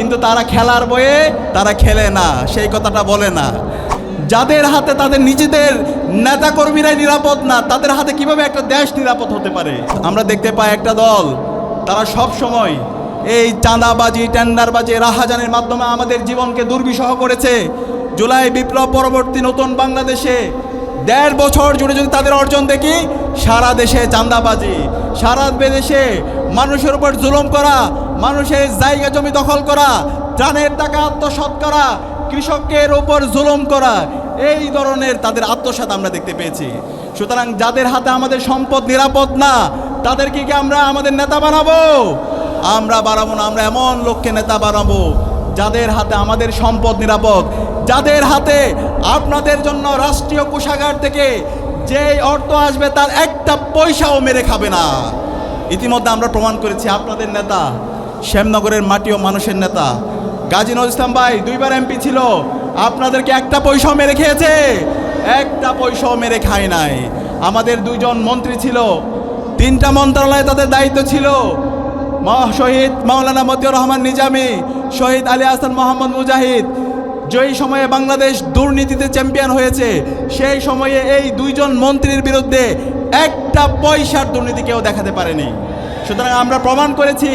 কিন্তু তারা খেলার বয়ে তারা খেলে না, সেই কথাটা বলে না। যাদের হাতে তাদের নিজেদের নেতাকর্মীরাই নিরাপদ না, তাদের হাতে কীভাবে একটা দেশ নিরাপদ হতে পারে? আমরা দেখতে পাই একটা দল, তারা সব সময় এই চাঁদাবাজি, টেন্ডারবাজি, রাহাজানের মাধ্যমে আমাদের জীবনকে দুর্বিষহ করেছে। জুলাই বিপ্লব পরবর্তী নতুন বাংলাদেশে দেড় বছর জুড়ে যদি তাদের অর্জন দেখি সারা দেশে চাঁদাবাজি, সারা দেশে মানুষের উপর জুলুম করা, মানুষের জায়গা জমি দখল করা ত্রাণের টাকা আত্মসাৎ করা, কৃষকের উপর জুলুম করা, এই ধরনের তাদের আত্মসাৎ আমরা দেখতে পেয়েছি। সুতরাং যাদের হাতে আমাদের সম্পদ নিরাপদ না, তাদেরকে কি আমরা আমাদের নেতা বানাবো? আমরা বাড়াবো না, আমরা এমন লোককে নেতা বানাবো যাদের হাতে আমাদের সম্পদ নিরাপদ, যাদের হাতে আপনাদের জন্য রাষ্ট্রীয় কোষাগার থেকে যেই অর্থ আসবে তার একটা পয়সাও মেরে খাবে না। ইতিমধ্যে আমরা প্রমাণ করেছি আপনাদের নেতা, শ্যামনগরের মাটি ও মানুষের নেতা। গাজী নজরুল ইসলাম ভাই, দুইবার এমপি ছিল। আপনাদেরকে একটা পয়সাও মেরে খেয়েছে। একটা পয়সাও মেরে খায় নাই। আমাদের দুইজন মন্ত্রী ছিল। তিনটা মন্ত্রণালয়ে তাদের দায়িত্ব ছিল। শহীদ মাওলানা মতিউর রহমান নিজামী, শহীদ আলী হাসান মোহাম্মদ মুজাহিদ যেই সময়ে বাংলাদেশ দুর্নীতিতে চ্যাম্পিয়ন হয়েছে, সেই সময়ে এই দুইজন মন্ত্রীর বিরুদ্ধে একটা পয়সার দুর্নীতি কেউ দেখাতে পারেনি। সুতরাং আমরা প্রমাণ করেছি,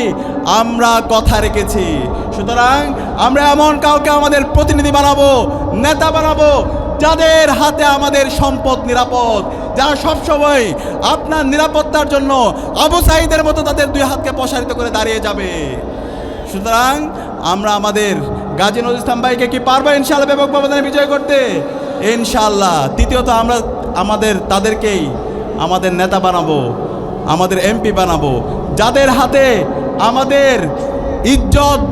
আমরা কথা রেখেছি। সুতরাং আমরা এমন কাউকে আমাদের প্রতিনিধি বানাবো, নেতা বানাবো, যাদের হাতে আমাদের সম্পদ নিরাপদ, যারা সবসময় আপনার নিরাপত্তার জন্য আবু সাইদের মতো তাদের দুই হাতকে প্রসারিত করে দাঁড়িয়ে যাবে। সুতরাং আমরা আমাদের গাজী নজরুল ইসলাম ভাইকে কি পারব? ইনশাল্লাহ ব্যাপক ব্যবধানে বিজয় করতে। ইনশাল্লাহ তৃতীয়ত আমরা আমাদের, তাদেরকেই আমাদের নেতা বানাবো, আমাদের এমপি বানাবো। যাদের হাতে আমাদের ইজ্জত,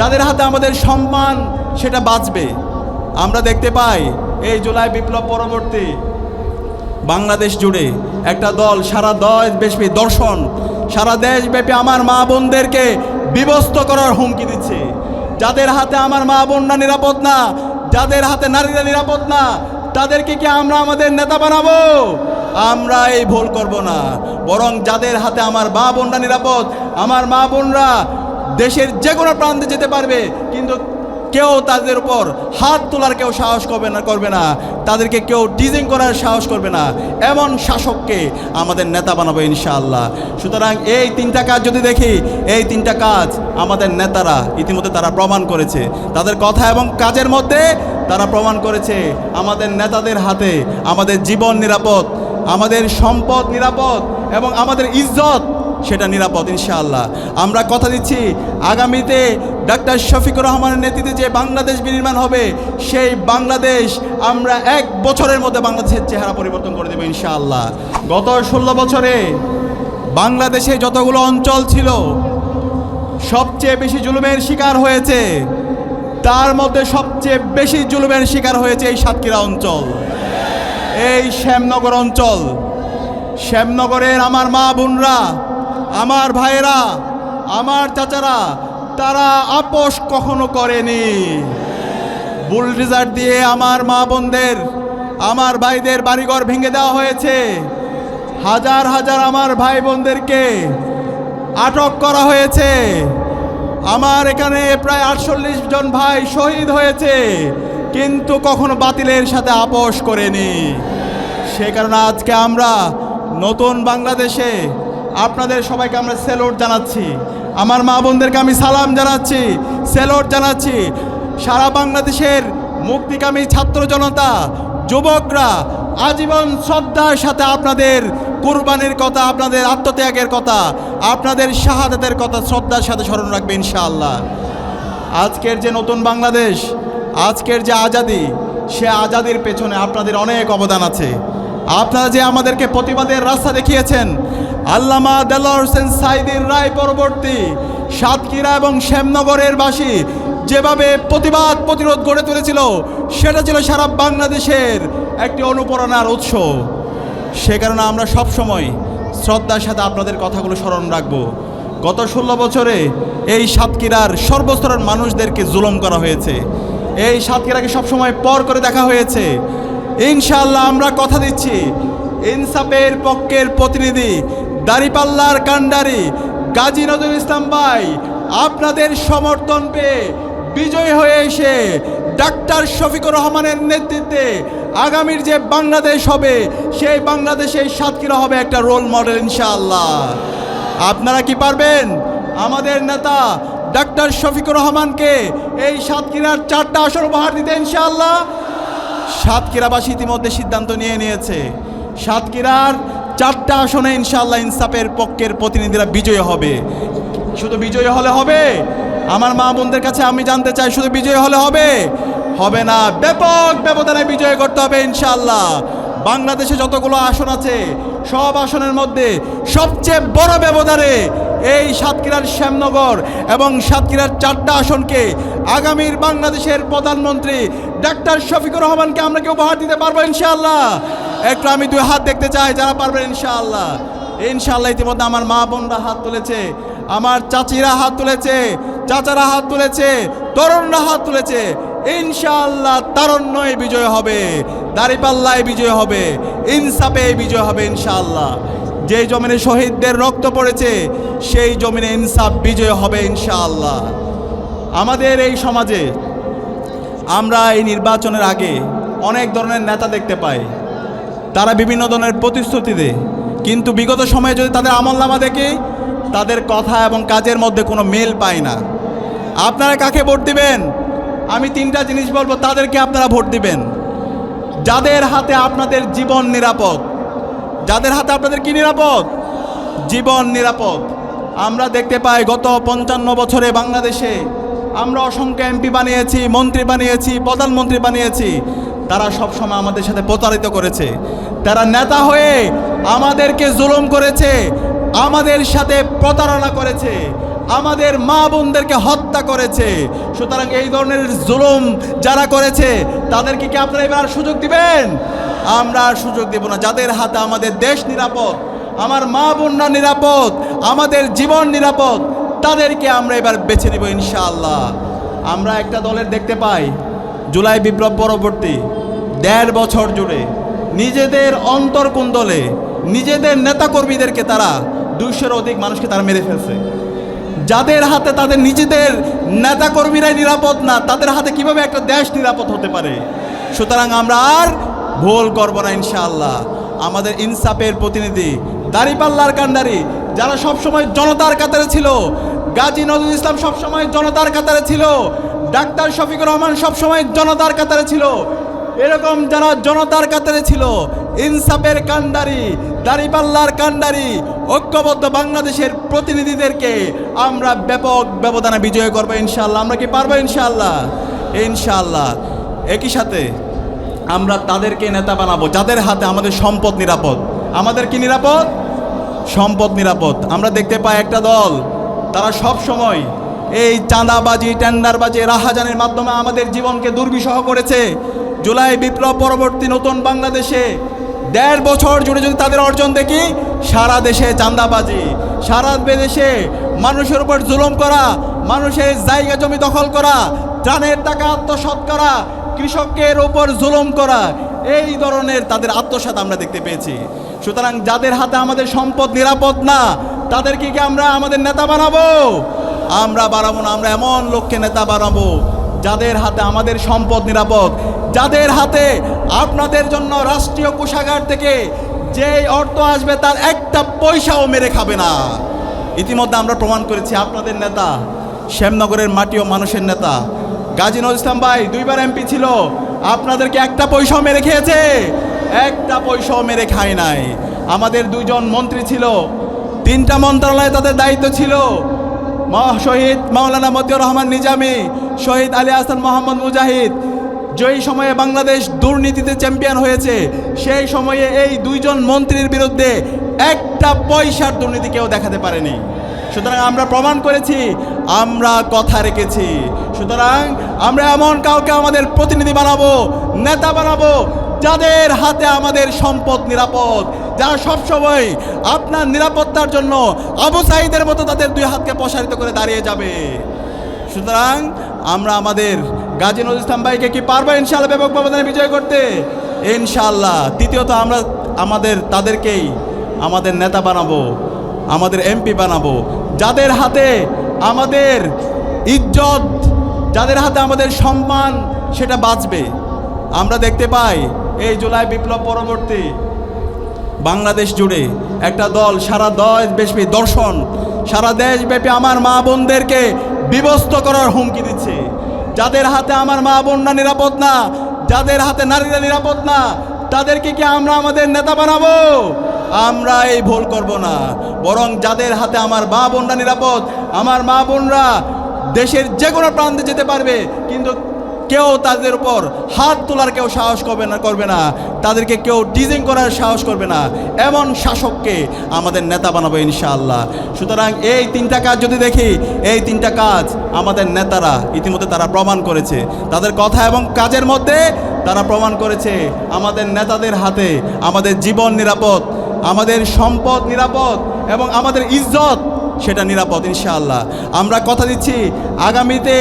যাদের হাতে আমাদের সম্মান, সেটা বাঁচবে। আমরা দেখতে পাই, এই জুলাই বিপ্লব পরবর্তী বাংলাদেশ জুড়ে একটা দল, সারা দশ দেশব্যাপী দর্শন, সারা দেশব্যাপী আমার মা বোনদেরকে বিবস্ত করার হুমকি দিচ্ছে। যাদের হাতে আমার মা বোনরা নিরাপদ না, যাদের হাতে নারীরা নিরাপদ না, তাদেরকে কি আমরা আমাদের নেতা বানাবো? আমরা এই ভুল করব না। বরং যাদের হাতে আমার মা বোনরা নিরাপদ, আমার মা বোনরা দেশের যে কোনো প্রান্তে যেতে পারবে, কিন্তু কেউ তাদের উপর হাত তোলার কেউ সাহস করবে না করবে না। তাদেরকে কেউ ডিজিং করার সাহস করবে না। এমন শাসককে আমাদের নেতা বানাবো ইনশাআল্লাহ। সুতরাং এই তিনটা কাজ যদি দেখি, এই তিনটা কাজ আমাদের নেতারা ইতিমধ্যে তারা প্রমাণ করেছে। তাদের কথা এবং কাজের মধ্যে তারা প্রমাণ করেছে আমাদের নেতাদের হাতে আমাদের জীবন নিরাপদ, আমাদের সম্পদ নিরাপদ এবং আমাদের ইজ্জত সেটা নিরাপদ, ইনশাআল্লাহ। আমরা কথা দিচ্ছি, আগামীতে ডাক্তার শফিকুর রহমানের নেতৃত্বে যে বাংলাদেশ বিনির্মাণ হবে, সেই বাংলাদেশ আমরা এক বছরের মধ্যে বাংলাদেশের চেহারা পরিবর্তন করে দেবো, ইনশাআল্লাহ। গত ষোলো বছরে বাংলাদেশে যতগুলো অঞ্চল ছিল, সবচেয়ে বেশি জুলুমের শিকার হয়েছে, তার মধ্যে সবচেয়ে বেশি জুলুমের শিকার হয়েছে এই সাতক্ষীরা অঞ্চল। এই শ্যামনগর অঞ্চল। শ্যামনগরের আমার মা বোনরা আমার ভাইয়েরা, আমার চাচারা, তারা আপোষ কখনো করেনি। বুলডোজার দিয়ে আমার মা বোনদের, আমার ভাইদের বাড়িঘর ভেঙে দেওয়া হয়েছে। হাজার হাজার আমার ভাই বোনদেরকে আটক করা হয়েছে। আমার এখানে প্রায় আটচল্লিশ জন ভাই শহীদ হয়েছে, কিন্তু কখনো বাতিলের সাথে আপোষ করেনি। সে কারণে আজকে আমরা নতুন বাংলাদেশে আপনাদের সবাইকে আমরা সেলোট জানাচ্ছি। আমার মা বোনদেরকে আমি সালাম জানাচ্ছি, সেলোট জানাচ্ছি। সারা বাংলাদেশের মুক্তিকামী ছাত্র জনতা, যুবকরা, আজীবন শ্রদ্ধার সাথে আপনাদের কুরবানির কথা, আপনাদের আত্মত্যাগের কথা, আপনাদের শাহাদাতের কথা শ্রদ্ধার সাথে স্মরণ রাখবে ইনশাআল্লাহ। আজকের যে নতুন বাংলাদেশ, আজকের যে আজাদি, সে আজাদির পেছনে আপনাদের অনেক অবদান আছে। আপনারা যে আমাদেরকে প্রতিবাদের রাস্তা দেখিয়েছেন আল্লামা দেলোয়ার হোসেন সাইদির রায় পরবর্তী সাতক্ষীরা এবং শ্যামনগরের বাসী যেভাবে প্রতিবাদ প্রতিরোধ গড়ে তুলেছিল, সেটা ছিল সারা বাংলাদেশের একটি অনুপ্রেরণার উৎস। সে কারণে আমরা সবসময় শ্রদ্ধার সাথে আপনাদের কথাগুলো স্মরণ রাখব। গত ষোলো বছরে এই সাতক্ষীরার সর্বস্তরের মানুষদেরকে জুলম করা হয়েছে। এই সাতক্ষীরাকে সবসময় পর করে দেখা হয়েছে। ইনশাআল্লাহ আমরা কথা দিচ্ছি। ইনসাফের পক্ষের প্রতিনিধি দাড়িপাল্লার কাণ্ডারি গাজী নজরুল ইসলাম ভাই, আপনাদের সমর্থন পেয়ে বিজয় হয়ে এসে ডাক্তার শফিকুর রহমানের নেতৃত্বে আগামীর যে বাংলাদেশ হবে, সেই বাংলাদেশে সাতক্ষীরা হবে একটা রোল মডেল ইনশাআল্লাহ। আপনারা কি পারবেন? আমাদের নেতা ডাক্তার শফিকুর রহমানকে এই সাতক্ষীরার চারটা আসন উপহার দিতে ইনশাআল্লাহ? সাতক্ষীরাবাসী ইতিমধ্যে সিদ্ধান্ত নিয়ে নিয়েছে। সাতক্ষীরার চারটা আসনে ইনশাআল্লাহ ইনসাফের পক্ষের প্রতিনিধিরা বিজয়ী হবে। শুধু বিজয়ী হলে হবে? আমার মা বোনদের কাছে আমি জানতে চাই, শুধু বিজয়ী হলে হবে? হবে না। ব্যাপক ব্যবধানে বিজয় করতে হবে ইনশাআল্লাহ। বাংলাদেশে যতগুলো আসন আছে, সব আসনের মধ্যে সবচেয়ে বড় ব্যবধানে এই সাতক্ষীরার শ্যামনগর এবং সাতক্ষীরার চারটা আসনকে আগামীর বাংলাদেশের প্রধানমন্ত্রী ডাক্তার শফিকুর রহমানকে আমরা কি উপহার দিতে পারব ইনশাআল্লাহ? একটু আমি দুই হাত দেখতে চাই, যারা পারবেন ইনশাআল্লাহ। ইনশাআল্লাহ ইতিমধ্যে আমার মা বোনরা হাত তুলেছে, আমার চাচিরা হাত তুলেছে, চাচারা হাত তুলেছে, তরুণরা হাত তুলেছে। ইনশাআল্লাহ তারণ্যই বিজয় হবে, দাড়িপাল্লায় বিজয় হবে ইনসাফে বিজয় হবে ইনশাআল্লাহ। যে জমিনে শহীদদের রক্ত পড়েছে, সেই জমিনে ইনসাফ বিজয় হবে ইনশাআল্লাহ। আমাদের এই সমাজে আমরা এই নির্বাচনের আগে অনেক ধরনের নেতা দেখতে পাই। তারা বিভিন্ন ধরনের প্রতিশ্রুতি দেয়। কিন্তু বিগত সময়ে যদি তাদের আমলনামা দেখি, তাদের কথা এবং কাজের মধ্যে কোনো মেল পায় না। আপনারা কাকে ভোট দিবেন? আমি তিনটা জিনিস বলব, তাদেরকে আপনারা ভোট দিবেন। যাদের হাতে আপনাদের জীবন নিরাপদ। যাদের হাতে আপনাদের কি নিরাপদ? জীবন নিরাপদ। আমরা দেখতে পাই গত পঞ্চান্ন বছরে বাংলাদেশে আমরা অসংখ্য এমপি বানিয়েছি, মন্ত্রী বানিয়েছি, প্রধানমন্ত্রী বানিয়েছি। তারা সবসময় আমাদের সাথে প্রতারিত করেছে। তারা নেতা হয়ে আমাদেরকে জুলুম করেছে, আমাদের সাথে প্রতারণা করেছে, আমাদের মা বোনদেরকে হত্যা করেছে। সুতরাং এই ধরনের জুলুম যারা করেছে, তাদেরকে কি আপনারা এবার সুযোগ দিবেন? আমরা সুযোগ দেব না। যাদের হাতে আমাদের দেশ নিরাপদ, আমার মা বোনরা নিরাপদ, আমাদের জীবন নিরাপদ, তাদেরকে আমরা এবার বেছে নেব ইনশাআল্লাহ। আমরা একটা দলের দেখতে পাই। জুলাই বিপ্লব পরবর্তী দেড় বছর জুড়ে নিজেদের অন্তর্কুণ্ডলে নিজেদের নেতাকর্মীদেরকে তারা দুইশোর অধিক মানুষকে তারা মেরে ফেলছে। যাদের হাতে তাদের নিজেদের নেতাকর্মীরাই নিরাপদ না, তাদের হাতে কীভাবে একটা দেশ নিরাপদ হতে পারে? সুতরাং আমরা আর ভুল করব না ইনশাআল্লাহ। আমাদের ইনসাফের প্রতিনিধি, দাড়িপাল্লার কান্ডারি যারা সবসময় জনতার কাতারে ছিল, গাজী নজরুল ইসলাম সবসময় জনতার কাতারে ছিল ডাক্তার শফিকুর রহমান সবসময় জনতার কাতারে ছিল। এরকম যারা জনতার কাতারে ছিল, ইনসাফের কান্ডারি দাড়িপাল্লার কান্ডারি ঐক্যবদ্ধ বাংলাদেশের প্রতিনিধিদেরকে আমরা ব্যাপক ব্যবধানে বিজয় করব ইনশাল্লাহ আমরা কি পারব ইনশাল্লাহ ইনশাল্লাহ একই সাথে আমরা তাদেরকে নেতা বানাবো, যাদের হাতে আমাদের সম্পদ নিরাপদ। আমাদের কি নিরাপদ? সম্পদ নিরাপদ। আমরা দেখতে পাই একটা দল, তারা সব সময় এই চাঁদাবাজি, টেন্ডারবাজি রাহাজানের মাধ্যমে আমাদের জীবনকে দুর্বিষহ করেছে। জুলাই বিপ্লব পরবর্তী নতুন বাংলাদেশে দেড় বছর জুড়ে যদি তাদের অর্জন দেখি, সারা দেশে চাঁদাবাজি, সারা দেশে মানুষের উপর জুলুম করা, মানুষের জায়গা জমি দখল করা, ত্রাণের টাকা আত্মসাৎ করা, কৃষকের ওপর জুলুম করা, এই ধরনের তাদের আত্মসাৎ আমরা দেখতে পেয়েছি। সুতরাং যাদের হাতে আমাদের সম্পদ নিরাপদ না, তাদেরকে কি আমরা আমাদের নেতা বানাবো? আমরা বাড়াবো না, আমরা এমন লোককে নেতা বাড়াবো যাদের হাতে আমাদের সম্পদ নিরাপদ, যাদের হাতে আপনাদের জন্য রাষ্ট্রীয় কোষাগার থেকে যেই অর্থ আসবে তার একটা পয়সাও মেরে খাবে না। ইতিমধ্যে আমরা প্রমাণ করেছি, আপনাদের নেতা, শ্যামনগরের মাটি ও মানুষের নেতা। গাজী নজরুল ইসলাম ভাই, দুইবার এমপি ছিল, আপনাদেরকে একটা পয়সাও মেরে খেয়েছে, একটা পয়সাও মেরে খায় নাই। আমাদের দুজন মন্ত্রী ছিল, তিনটা মন্ত্রণালয়ে তাদের দায়িত্ব ছিল মা- শহীদ মাওলানা মতিউর রহমান নিজামী, শহীদ আলী হাসান মোহাম্মদ মুজাহিদ, যেই সময়ে বাংলাদেশ দুর্নীতিতে চ্যাম্পিয়ন হয়েছে, সেই সময়ে এই দুইজন মন্ত্রীর বিরুদ্ধে একটা পয়সার দুর্নীতি কেউ দেখাতে পারেনি। সুতরাং আমরা প্রমাণ করেছি, আমরা কথা রেখেছি। সুতরাং আমরা এমন কাউকে আমাদের প্রতিনিধি বানাবো, নেতা বানাবো, যাদের হাতে আমাদের সম্পদ নিরাপদ যারা সবসময় আপনার নিরাপত্তার জন্য আবু সাইদের মতো তাদের দুই হাতকে প্রসারিত করে দাঁড়িয়ে যাবে। সুতরাং আমরা আমাদের গাজী নজরুল ইসলাম ভাইকে কি পারব? ইনশাআল্লাহ ব্যাপক ব্যবধানে বিজয় করতে। ইনশাআল্লাহ। তৃতীয়ত আমরা আমাদের, তাদেরকেই আমাদের নেতা বানাবো, আমাদের এমপি বানাবো। যাদের হাতে আমাদের ইজ্জত, যাদের হাতে আমাদের সম্মান, সেটা বাঁচবে। আমরা দেখতে পাই এই জুলাই বিপ্লব পরবর্তী বাংলাদেশ জুড়ে একটা দল, সারা দশ দেশব্যাপী দর্শন, সারা দেশব্যাপী আমার মা বোনদেরকে বিবস্ত করার হুমকি দিচ্ছে। যাদের হাতে আমার মা বোনরা নিরাপদ না, যাদের হাতে নারীরা নিরাপদ না, তাদেরকে কি আমরা আমাদের নেতা বানাবো? আমরা এই ভুল করব না। বরং যাদের হাতে আমার মা বোনরা নিরাপদ, আমার মা বোনরা দেশের যে কোনো প্রান্তে যেতে পারবে, কিন্তু কেউ তাদের উপর হাত তোলার কেউ সাহস করবে না করবে না। তাদেরকে কেউ ডিজিং করার সাহস করবে না। এমন শাসককে আমাদের নেতা বানাবো ইনশাআল্লাহ। সুতরাং এই তিনটা কাজ যদি দেখি, এই তিনটা কাজ আমাদের নেতারা ইতিমধ্যে তারা প্রমাণ করেছে। তাদের কথা এবং কাজের মধ্যে তারা প্রমাণ করেছে আমাদের নেতাদের হাতে আমাদের জীবন নিরাপদ, আমাদের সম্পদ নিরাপদ এবং আমাদের ইজ্জত সেটা নিরাপদ, ইনশাআল্লাহ। আমরা কথা দিচ্ছি, আগামীতে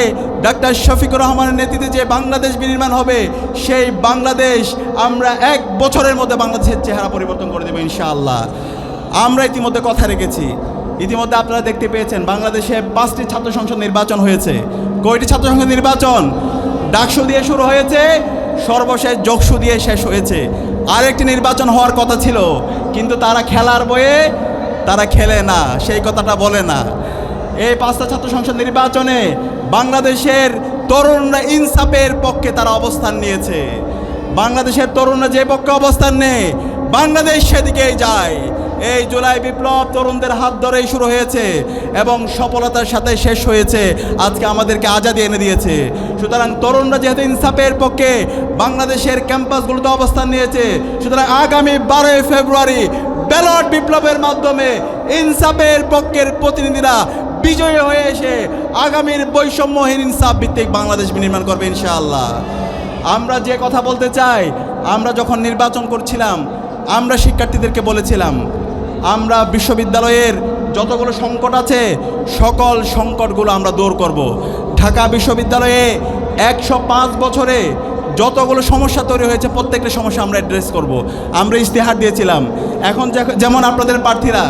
ডাক্তার শফিকুর রহমানের নেতৃত্বে যে বাংলাদেশ বিনির্মাণ হবে, সেই বাংলাদেশ আমরা এক বছরের মধ্যে বাংলাদেশের চেহারা পরিবর্তন করে দেবো, ইনশাআল্লাহ। আমরা ইতিমধ্যে কথা রেখেছি। ইতিমধ্যে আপনারা দেখতে পেয়েছেন, বাংলাদেশে পাঁচটি ছাত্র সংসদ নির্বাচন হয়েছে। কয়টি ছাত্র সংসদ নির্বাচন? ডাকসু দিয়ে শুরু হয়েছে, সর্বশেষ যোগসু দিয়ে শেষ হয়েছে। আরেকটি নির্বাচন হওয়ার কথা ছিল, কিন্তু তারা খেলার বয়ে তারা খেলে না, সেই কথাটা বলে না। এই পাঁচটা ছাত্র সংসদ নির্বাচনে বাংলাদেশের তরুণরা ইনসাফের পক্ষে তারা অবস্থান নিয়েছে। বাংলাদেশের তরুণরা যে পক্ষে অবস্থান নেয়, বাংলাদেশ সেদিকেই যায়। এই জুলাই বিপ্লব তরুণদের হাত ধরেই শুরু হয়েছে এবং সফলতার সাথে শেষ হয়েছে, আজকে আমাদেরকে আজাদি এনে দিয়েছে। সুতরাং তরুণরা যেহেতু ইনসাফের পক্ষে বাংলাদেশের ক্যাম্পাসগুলোতে অবস্থান নিয়েছে, সুতরাং আগামী বারোই ফেব্রুয়ারি ব্যালট বিপ্লবের মাধ্যমে ইনসাফের পক্ষের প্রতিনিধিরা বিজয়ী হয়ে এসে আগামীর বৈষম্যহীন ইনসাফ ভিত্তিক বাংলাদেশ বিনির্মাণ করবে ইনশাআল্লাহ। আমরা যে কথা বলতে চাই, আমরা যখন নির্বাচন করছিলাম, আমরা শিক্ষার্থীদেরকে বলেছিলাম, আমরা বিশ্ববিদ্যালয়ের যতগুলো সংকট আছে, সকল সংকটগুলো আমরা দূর করব। ঢাকা বিশ্ববিদ্যালয়ে একশো পাঁচ বছরে যতগুলো সমস্যা তৈরি হয়েছে, প্রত্যেকটা সমস্যা আমরা অ্যাড্রেস করব। আমরা ইশতেহার দিয়েছিলাম। এখন যেমন আপনাদের প্রার্থীরা,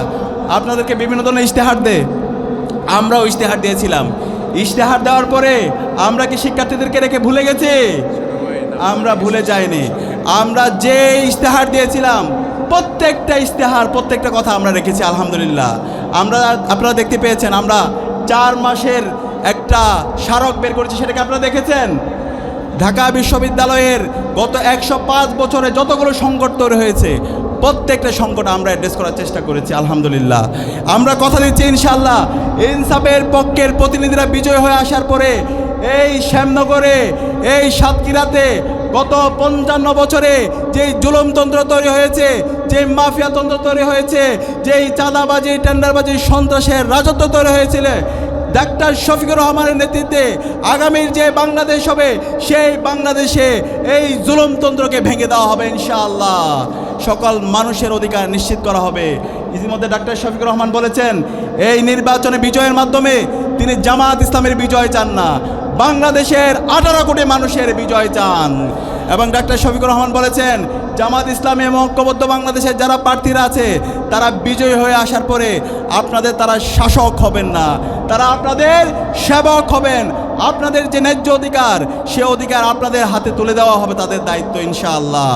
আপনাদেরকে বিভিন্ন ধরনের ইশতেহার দেয় আমরাও ইশতেহার দিয়েছিলাম। ইশতেহার দেওয়ার পরে আমরা কি শিক্ষার্থীদেরকে রেখে ভুলে গেছি? আমরা ভুলে যাইনি। আমরা যে ইশতেহার দিয়েছিলাম, প্রত্যেকটা ইশতেহার, প্রত্যেকটা কথা আমরা রেখেছি, আলহামদুলিল্লাহ। আমরা, আপনারা দেখতে পেয়েছেন, আমরা চার মাসের একটা স্মারক বের করেছি, সেটাকে আপনারা দেখেছেন? ঢাকা বিশ্ববিদ্যালয়ের গত একশো পাঁচ বছরে যতগুলো সংকট তৈরি হয়েছে, প্রত্যেকটা সংকট আমরা অ্যাড্রেস করার চেষ্টা করেছি, আলহামদুলিল্লাহ। আমরা কথা দিচ্ছি ইনশাল্লাহ ইনসাফের পক্ষের প্রতিনিধিরা বিজয় হয়ে আসার পরে এই শ্যামনগরে, এই সাতক্ষীরাতে গত পঞ্চান্ন বছরে যেই জুলুমতন্ত্র তৈরি হয়েছে যে মাফিয়াতন্ত্র তৈরি হয়েছে, যেই চাঁদাবাজি, টেন্ডারবাজি, সন্ত্রাসের রাজত্ব তৈরি হয়েছিল ডাক্তার শফিকুর রহমানের নেতৃত্বে আগামীর যে বাংলাদেশ হবে, সেই বাংলাদেশে এই জুলুমতন্ত্রকে ভেঙে দেওয়া হবে ইনশাআল্লাহ। সকল মানুষের অধিকার নিশ্চিত করা হবে। ইতিমধ্যে ডাক্তার শফিকুর রহমান বলেছেন, এই নির্বাচনে বিজয়ের মাধ্যমে তিনি জামাত ইসলামের বিজয় চান না, বাংলাদেশের আঠারো কোটি মানুষের বিজয় চান। এবং ডাক্তার শফিকুর রহমান বলেছেন জামাত ইসলামী এবং ঐক্যবদ্ধ বাংলাদেশের যারা প্রার্থীরা আছে, তারা বিজয়ী হয়ে আসার পরে আপনাদের তারা শাসক হবেন না। তারা আপনাদের সেবক হবেন। আপনাদের যে ন্যায্য অধিকার, সে অধিকার আপনাদের হাতে তুলে দেওয়া হবে তাদের দায়িত্ব ইনশাআল্লাহ।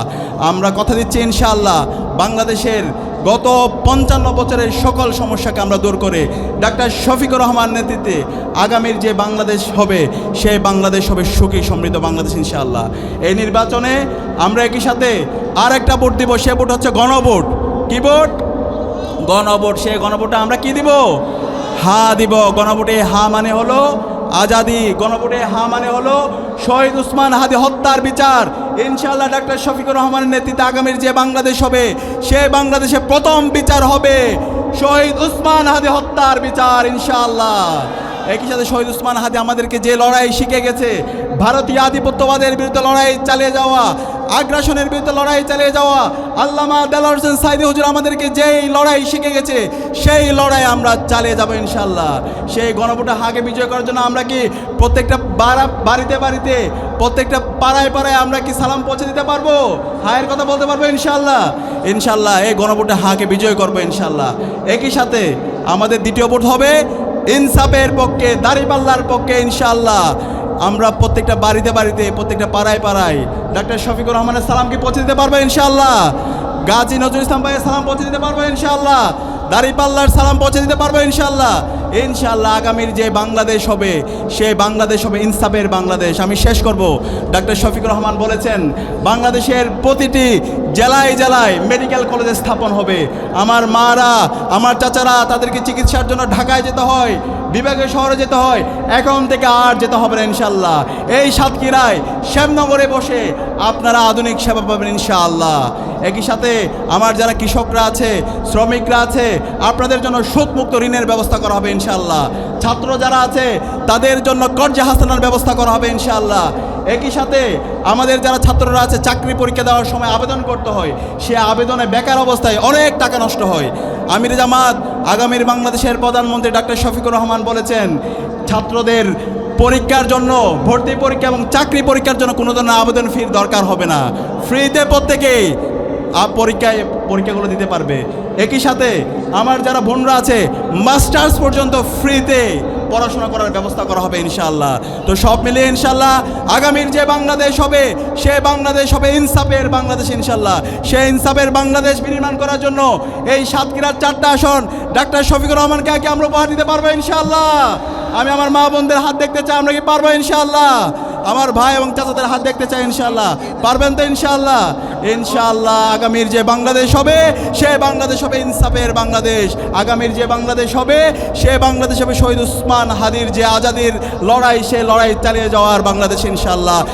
আমরা কথা দিচ্ছি ইনশাআল্লাহ, বাংলাদেশের গত পঞ্চান্ন বছরের সকল সমস্যাকে আমরা দূর করে ডাক্তার শফিকুর রহমান নেতৃত্বে আগামীর যে বাংলাদেশ হবে, সে বাংলাদেশ হবে সুখী, সমৃদ্ধ বাংলাদেশ ইনশাআল্লাহ। এই নির্বাচনে আমরা একই সাথে আর একটা ভোট দিব, সে ভোট হচ্ছে গণভোট। কি ভোট? গণভোট। সে গণভোটে আমরা কি দিব? হা দিব। গণভোটে হা মানে হলো আজাদি। গণভোটে হা মানে হলো শহীদ উসমান হাদি হত্যার বিচার। ইনশাআল্লাহ ডাক্তার শফিকুর রহমানের নেতৃত্বে আগামীর যে বাংলাদেশ হবে, সে বাংলাদেশে প্রথম বিচার হবে। শহীদ উসমান হাদি হত্যার বিচার ইনশাল্লাহ একই সাথে শহীদ উসমান হাদি আমাদেরকে যে লড়াই শিখে গেছে, ভারতীয় আধিপত্যবাদের বিরুদ্ধে লড়াই চালিয়ে যাওয়া আগ্রাসনের বিরুদ্ধে লড়াই চালিয়ে যাওয়া আল্লামা দেলার হোসেন সাইদি হুজুর আমাদেরকে যেই লড়াই শিখে গেছে, সেই লড়াই আমরা চালিয়ে যাব ইনশাল্লাহ সেই গণভোটে হাগে বিজয় করার জন্য আমরা কি প্রত্যেকটা বাড়া বাড়িতে বাড়িতে, প্রত্যেকটা পাড়ায় পাড়ায় আমরা কি সালাম পৌঁছে দিতে পারব? হায়ের কথা বলতে পারব ইনশাল্লাহ ইনশাল্লাহ এই গণভোটে হাকে বিজয় করব ইনশাল্লাহ একই সাথে আমাদের দ্বিতীয় ভোট হবে ইনসাফের পক্ষে, দাড়িপাল্লার পক্ষে ইনশাআল্লাহ। আমরা প্রত্যেকটা বাড়িতে বাড়িতে, প্রত্যেকটা পাড়ায় পাড়ায় ডাক্তার শফিকুর রহমানের সালামকে পৌঁছে দিতে পারব ইনশাআল্লাহ। গাজী নজরুল ইসলাম ভাইয়ের সালাম পৌঁছে দিতে পারব ইনশাআল্লাহ। দাঁড়িপাল্লার সালাম পৌঁছে দিতে পারব ইনশাআল্লাহ। ইনশাআল্লাহ আগামীর যে বাংলাদেশ হবে সেই বাংলাদেশ হবে ইনসাফের বাংলাদেশ। আমি শেষ করব। ডাক্তার শফিকুর রহমান বলেছেন, বাংলাদেশের প্রতিটি জেলায় জেলায় মেডিকেল কলেজ স্থাপন হবে। আমার মারা, আমার চাচারা তাদেরকে চিকিৎসার জন্য ঢাকায় যেতে হয়। বিভাগীয় শহরে যেতে হয়, এখন থেকে আর যেতে হবে না ইনশাল্লাহ এই সাতক্ষীরায় শ্যামনগরে বসে আপনারা আধুনিক সেবা পাবেন ইনশাআল্লাহ। একই সাথে আমার যারা কৃষকরা আছে, শ্রমিকরা আছে, আপনাদের জন্য সুদমুক্ত ঋণের ব্যবস্থা করা হবে ইনশাআল্লাহ। ছাত্র যারা আছে, তাদের জন্য কর্জা হাসানার ব্যবস্থা করা হবে ইনশাআল্লাহ। একই সাথে আমাদের যারা ছাত্ররা আছে, চাকরি পরীক্ষা দেওয়ার সময় আবেদন করতে হয়, সে আবেদনে বেকার অবস্থায় অনেক টাকা নষ্ট হয়। আমির জামাত, আগামীর বাংলাদেশের প্রধানমন্ত্রী ডাক্তার শফিকুর রহমান বলেছেন, ছাত্রদের পরীক্ষার জন্য, ভর্তি পরীক্ষা এবং চাকরি পরীক্ষার জন্য কোনো ধরনের আবেদন ফির দরকার হবে না। ফ্রিতে প্রত্যেকেই পরীক্ষায় পরীক্ষাগুলো দিতে পারবে। একই সাথে আমার যারা বোনরা আছে, মাস্টার্স পর্যন্ত ফ্রিতে পড়াশোনা করার ব্যবস্থা করা হবে ইনশাআল্লাহ। তো সব মিলে ইনশাআল্লাহ আগামীর যে বাংলাদেশ হবে, সে বাংলাদেশ হবে ইনসাফের বাংলাদেশ ইনশাআল্লাহ। সে ইনসাফের বাংলাদেশ বিনির্মাণ করার জন্য এই সাতক্ষীরার চারটা আসন ডাক্তার শফিকুর রহমানকে আগে আমরা উপহার দিতে পারব ইনশাআল্লাহ? আমি আমার মা বোনদের হাত দেখতে চাই, আমরা কি পারব ইনশাআল্লাহ? আমার ভাই এবং চাচাদের হাত দেখতে চাই ইনশাল্লাহ পারবেন তো ইনশাল্লাহ ইনশাল্লাহ আগামীর যে বাংলাদেশ হবে, সে বাংলাদেশ হবে ইনসাফের বাংলাদেশ। আগামীর যে বাংলাদেশ হবে, সে বাংলাদেশ হবে শহীদ উসমান হাদির যে আজাদির লড়াই, সে লড়াই চালিয়ে যাওয়ার বাংলাদেশ ইনশাআল্লাহ।